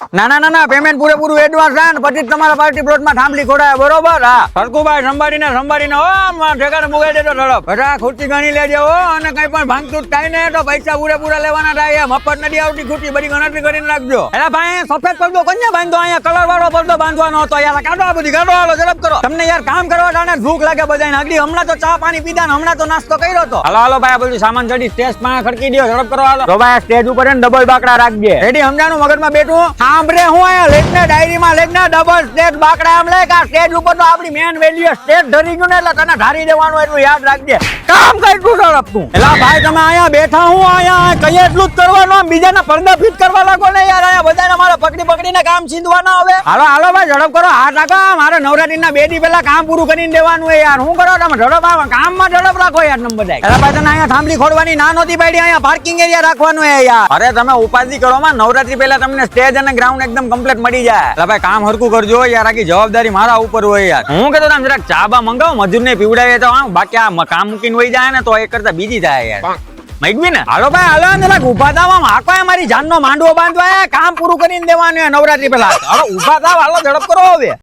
ના ના ના પેમેન્ટ પૂરેપૂરું એડવાન્સ છે ને પછી તમારા પાર્ટી પ્લોટમાં થાંભલી ખોડાય બરોબર? હા. સરકુભાઈ સંભાળીને સંભાળીને ઓ આમ ઠેકાણે મુકાઈ દેજો ઝડપ. બધા ખુરશી ગણી લેજો ઓ અને કઈ પણ ભાંગતું થાય ને તો પૈસા પૂરેપૂરા લેવાના થાય. મફત નથી આવતી ખુરશી બધી ગણતરી કરીને રાખજો. એટલે ભાઈ સફેદ પડદો કોને બાંધો? અહીંયા કલર વાળો પડદો બાંધવાનો હતો. યાર કાઢો આ બધી કાઢો હાલો ઝડપ કરો. તમને યાર કામ કરવા જાણે ભૂખ લાગે બધાને. આગળ હમણાં તો ચા પાણી પીધા ને હમણાં તો નાસ્તો કર્યો તો. હાલો હાલો ભાઈ આ બધું સામાન ચડી સ્ટેજમાં ખડકી દો ઝડપ કરો હાલો. તો ભાઈ સ્ટેજ ઉપર ડબલ બાકડા રાખજે. રેડી સમજાણું? મગજમાં બેઠું? સાંભળે હું અહીંયા લેખને ડાયરીમાં લેખને ડબલ સ્ટેજ બાકડા આમ લે કે આ સ્ટેજ ઉપર તો આપણી મેન વેલ્યુ સ્ટેજ ધરી ગયું ને એટલે તને ધારી દેવાનું એટલું યાદ રાખજે. કામ કઈ તું ઝડપ તું એલા ભાઈ તમે અહીંયા બેઠા હું અહીંયા કઈ એટલું જ કરવાનું? બીજાના પડદા ફિટ કરવા લાગો ને યાર અહીંયા બધાને મારે પકડી પકડીને કામ છીંદવાના હવે. હાલો હાલો ભાઈ ઝડપ કરો હાથ રાખો. મારે નવરાત્રીના બે દી પહેલા કામ પૂરું કરીને દેવાનું યાર. હું કરો તમે ઝડપ આવો. કામમાં ઝડપ રાખો યાર નંબર જાય અરે ભાઈ તને અહીંયા થાંભલી ખોડવાની ના નહોતી પાડી અહીંયા પાર્કિંગ એરિયા રાખવાનું હે યાર. અરે તમે ઉપાધિ કરો માં. નવરાત્રી પહેલા તમને સ્ટેજ અને ગ્રાઉન્ડ એકદમ કમ્પ્લીટ મળી જાય. એટલે ભાઈ કામ હરકું કરજો યાર આખી જવાબદારી મારા ઉપર હોય યાર. હું કહેતો તમે જરાક ચા બા મંગાવો મજૂરને પીવડાવીએ તો આમ બાકી આ કામ મૂકીને વહી જાય ને તો એ કરતા બીજી થાય યાર. મૈગવી ને? હાલો ભાઈ હાલો ને ઊભા થાવ આમ હાકો મારી જાનનો માંડવો બાંધવા. કામ પૂરું કરીને દેવાનું નવરાત્રી પહેલા. હાલો ઊભા થાવ હાલો ઝડપ કરો હવે.